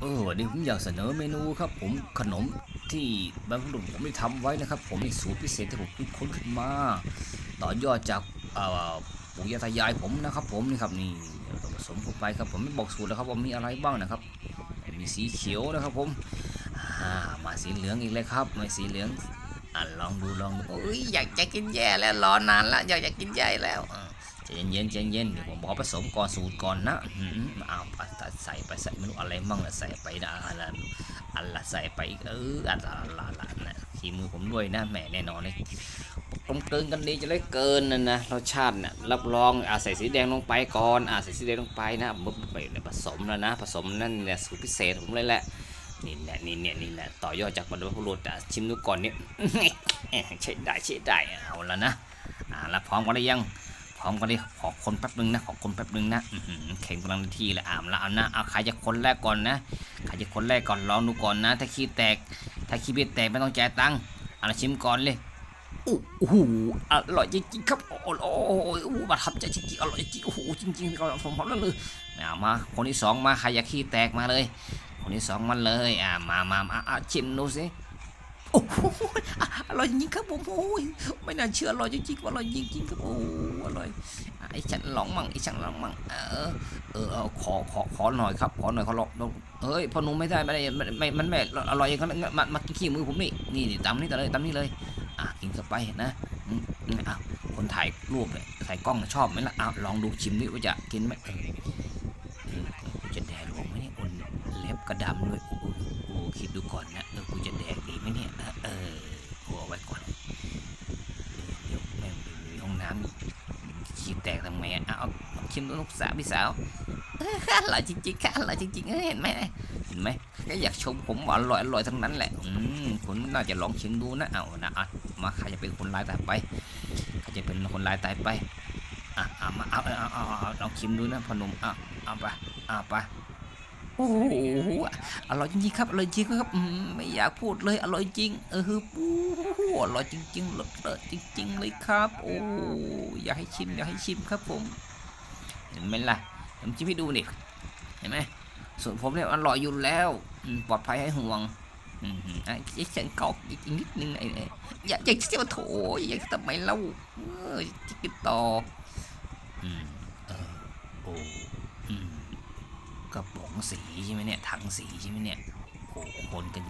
เออวันนี้ผมอยากเสนอเมนูครับ ผมขนมที่บรรพบุรุษผมได้ทำไว้นะครับ ผมมีสูตรพิเศษที่ผมคิดค้นขึ้นมา ต่อยอดจากเอ่อปู่ย่าตายายผมนะครับ ผมนี่ครับนี่ผสมเข้าไปครับ ผมไม่บอกสูตรแล้วครับว่ามีอะไรบ้างนะครับ มีสีเขียวนะครับ ผมอ่ามาสีเหลืองอีกเลยครับมาสีเหลืองอะลองดูลองดูโอ้ยอยากจะกินแย่แล้วรอนานแล้วอยากจะกินแย่แล้ว อะใจเย็นเย็นเดี๋ยวผมบอกผสมก่อนสูตรก่อนนะเอาใส่ไปใส่ไม่รู้อะไรมั่งละใส่ไปนะอะไรอันละใส่ไปเอออันละอันละอันะขีมือผมด้วยนะแหมแน่นอนเลยกลมเกินกันดีจะได้เกินนะนะรสชาติเนี่ยรับรองอ่าใส่สีแดงลงไปก่อนอ่าใส่สีแดงลงไปนะมุบไปเนี่ยผสมแล้วนะ ผสมนั่นเนี่ยสูตรพิเศษผมเลยแหละนี่แหละนี่เนี่ยนี่แหละต่อยอดจากบรรพบุรุษอะชิมดูก่อนนี่ใช่ได้ใช่ได้เอาแล้วนะอ่าแล้วพร้อมกันหรือยัง พร้อมกันดิขอคนแป๊บนึงนะขอคนแป๊บนึงนะอืเข่งกำลังทีเลยอ่ามล้วเอานะเอาใครจะคนแรกก่อนนะใครจะคนแรกก่อนลองดูก่อนนะ ถ้าขี้แตก ถ้าขี้ไม่แตกไม่ต้องจ่ายตังค์เอาละชิมก่อนเลยโอ้โหอร่อยจริงๆครับโอ้โหโอ้โหโอ้โหประทับใจจริงๆอร่อยจริงๆโอ้โหจริงๆก็ผมพร้อมแล้วเลยมาคนที่สองมาใครอยากขี้แตกมาเลย คนที่สองมาเลยอ่ามามาอะชิมดูสิโอ้โหอะอร่อยจริงๆครับผมโอ้ยไม่น่าเชื่ออร่อยจริงๆอร่อยจริงๆครับโอ้ ไอ้ฉันลองมั่งไอ้ฉันลองมั่งเออเออเอาขอขอขอหน่อยครับขอหน่อยขอลองลองเฮ้ยพอหนุ่มไม่ได้ไม่ได้ไม่ไม่มันไม่อร่อยอย่างนั้นมามากินขี้มือผมนี่นี่นี่ตำนี่ตำเลยตำนี่เลยอะกินเข้าไปนะอืมอืมอะคนถ่ายรูปเนี่ยถ่ายกล้องชอบไหมล่ะอะลองดูชิมดิว่าจะกินไหมเออเออกูจะแดกลงไหมเนี่ยอนเล็บกระดำด้วยโอ้โหคิดดูก่อนนะเออกูจะแดกดีไหมเนี่ยเออเออกูเอาไว้ก่อนเดี๋ยวแม่งมีห้องน้ำขี้แตกทำไง อะเอาเอาชิมดูลูกสาวพี่สาวอร่อยจริงๆค่ะอร่อยจริงๆเออเห็นไหมเห็นไหมก็อยากชมผมว่าอร่อยอร่อยทั้งนั้นแหละอืมคุณน่าจะลองชิมดูนะเอานะอะมาใครจะเป็นคนร้ายตายไปใครจะเป็นคนร้ายตายไปอะเอามาเอาเอาเอาเอาลองชิมดูนะพนมอะเอาไปเอาไป โอ้โหอร่อยจริงๆครับอร่อยจริงครับไม่อยากพูดเลยอร่อยจริง เออปูอร่อยจริงๆเลิศเลิศจริง ๆ เลยครับ โอ้อยากให้ชิมอยากให้ชิมครับผมเห็นไหมล่ะผมชิมให้ดูนี่เห็นไหมส่วนผมเนี่ยอร่อยอยู่แล้วปลอดภัยให้ห่วงอืมไอ้ฉันกอกอีกนิดนึงไอ้อย่าอย่าเสียวโถอย่าทำไมเล่าเออจะกินต่ออืมเออโอ้อืมกระป๋อ สีใช่ไหมเนี่ยถังสีใช่ไหมเนี่ยโอ้คนกัน